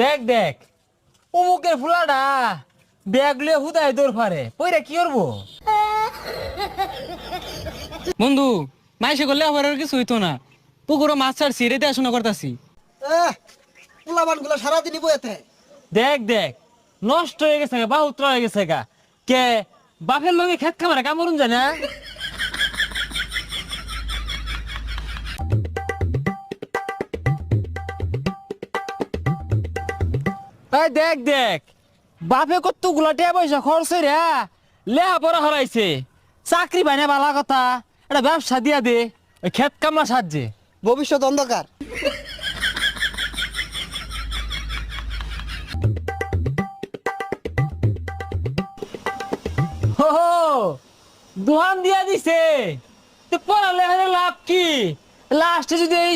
দেখ দেখ। অমুকের ফুলাটা ব্যাগ লিয়ে হুদায় দৌড় ফারে পইরা কি করব? বন্ধু মাইসে করলে আবার আর কিছু হইতো না। পুকুরো মাছ ছাড়ছি রে দেখাশোনা করতাছি। পোলাবানগুলো সারাদিনই বইতে দেখ দেখ। নষ্ট হয়ে গেছে গা বাহুত্র হয়ে গেছে গা। কে? বাপের লগে খেত খামারে কামড়ুন যায় এই দেখ দেখ। বাপে কতগুলা টিয়া পয়সা খরচ রে লেহা পড়া হরাইছে। চাকরি পাই না বালা কথা। এটা ব্যবসা দিয়া দে ওই খেত কামলা সাহায্যে ভবিষ্যৎ অন্ধকার। হো হো, দোহান দিয়া দিছে। তো পড়ালে লাভ কি? লাস্টে যদি এই